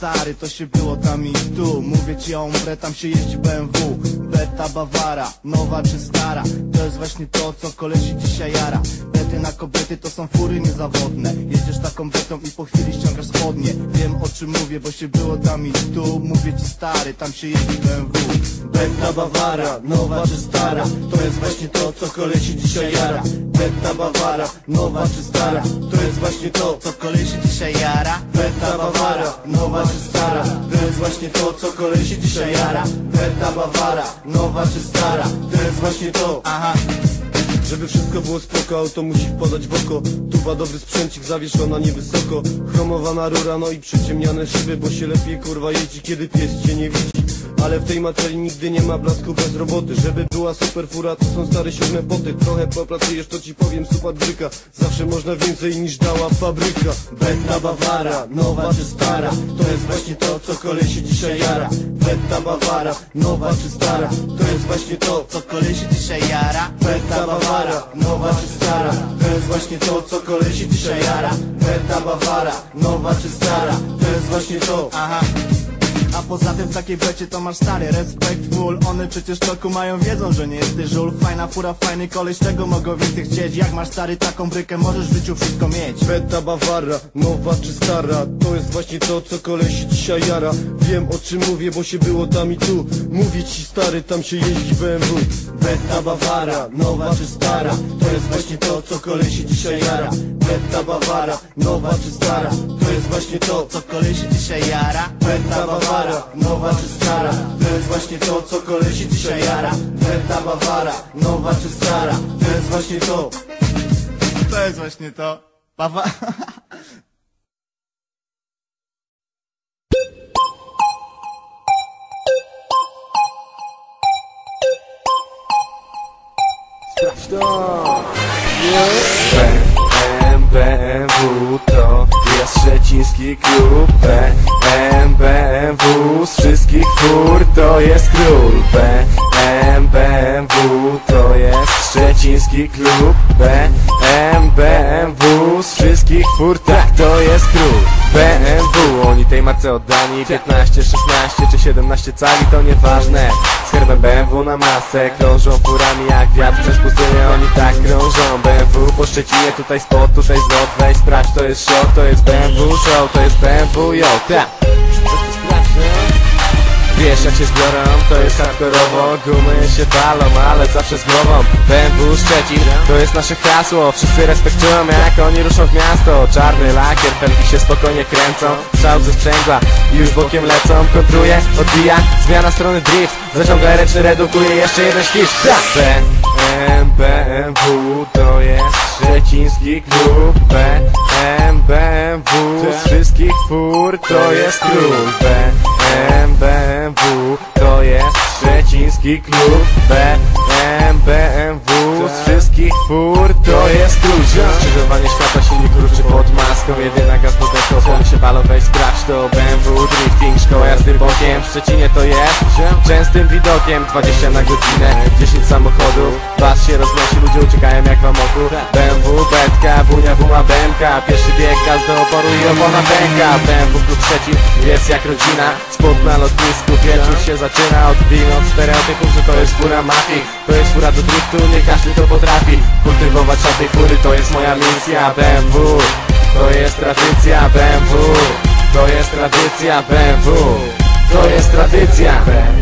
stary, to się było tam i tu. Mówię ci o tam się jeździ BMW Beta Bawara, nowa czy stara? To jest właśnie to, co kolesi dzisiaj jara Bety na kobiety to są fury niezawodne. Jedziesz taką betą i po chwili ściągasz spodnie. Wiem o czym mówię, bo się było tam i tu Mówię ci stary, tam się jeździ BMW. Beta Bawara, nowa czy stara? To jest właśnie to, co kolesi dzisiaj jara. Beta Bawara, nowa czy stara? To jest właśnie to, co kolesi dzisiaj jara. Beta Bawara, nowa czy stara? To jest właśnie to, co kolesi dzisiaj jara. Beta Bawara, nowa czy stara? To jest właśnie to, aha Żeby wszystko było spoko, auto musi wpadać w oko. Tuba dobry sprzęcik, zawieszona niewysoko. Chromowana rura, no i przyciemniane szyby Bo się lepiej kurwa jeździ, kiedy pies cię nie widzi ale w tej materii nigdy nie ma blasku bez roboty. Żeby była super fura, to są stare siódme poty. Trochę popracujesz, to ci powiem, super bryka Zawsze można więcej niż dała fabryka. Beta Bawara, nowa czy stara? To jest właśnie to, co kolesi dzisiaj jara. Beta Bawara, nowa czy stara? To jest właśnie to, co kolesi dzisiaj jara. Beta Bawara, nowa czy stara? To jest właśnie to, co kolesi dzisiaj jara. Beta Bawara, nowa czy stara? To jest właśnie to, aha a poza tym w takiej becie to masz stary respekt full. One przecież toku mają wiedzą, że nie jesteś żul. Fajna fura, fajny koleś, czego mogą więcej chcieć. Jak masz stary taką brykę, możesz w życiu wszystko mieć. Beta Bawara, nowa czy stara. To jest właśnie to, co kolesi dzisiaj jara. Wiem o czym mówię, bo się było tam i tu. Mówię ci stary, tam się jeździ BMW Beta Bawara, nowa czy stara. To jest właśnie to, co kolesi dzisiaj jara. Beta Bawara, nowa czy stara To jest właśnie to, co kolesi dzisiaj jara. Beta Bawara, nowa czy stara To jest właśnie to, co kolesi dzisiaj jara. Beta Bawara, nowa czy stara To jest właśnie to. To jest właśnie to. Bawa... BMW to. Jest szczeciński klub BMW z wszystkich fur to jest król. BMW to jest szczeciński klub BMW z wszystkich fur tak to jest król. BMW tej marce oddani. 15, 16 czy 17 cali to nieważne. Z herbem BMW na masę Krążą furami jak wiatr przez pustynię. Oni tak krążą. BMW po Szczecinie Tutaj spot, tutaj zlot Weź sprawdź to jest show, to jest BMW show To jest BMW yo, tak Wiesz jak się zbiorą, to jest hardkorowo. Gumy się palą, ale zawsze z głową. BMW Szczecin, to jest nasze hasło. Wszyscy respektują jak oni ruszą w miasto. Czarny lakier, pętli się spokojnie kręcą. Strzał ze sprzęgła już bokiem lecą. Kontruje, odbija, zmiana strony drift. Zaciąga ręczny, redukuje jeszcze jeden świst. BMW to jest szczeciński klub. BMW z wszystkich fur to jest król BMW to jest szczeciński klub BMW z wszystkich fur to jest król Skrzyżowanie światła silnik ruszy pod maską. Jedyna gaz pod deką, opony się weź sprawdź to BMW drifting, szkoła jazdy bokiem. W Szczecinie to jest częstym widokiem 20 na godzinę, 10 samochodów Bas się roznosi, ludzie uciekają jak w amoku BMW, Betka, Bunia, Buma, BMK Pierwszy bieg, gaz do oporu i opona pęka. BMW klub Szczecin jest jak rodzina. Spod na lotnisku, wieczór się zaczyna. Odbijmy od stereotypów, że to jest fura mafii. To jest fura do driftu, nie każdy to potrafi. Kultywować tej fury to jest moja misja. BMW to jest tradycja. BMW To jest tradycja. BMW To jest tradycja. BMW